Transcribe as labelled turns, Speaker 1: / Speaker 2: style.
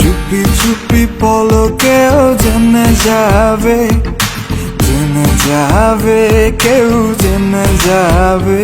Speaker 1: চুপি চুপি পলকেও জেনে যাবে জেনে যাবে কেউ জেনে যাবে।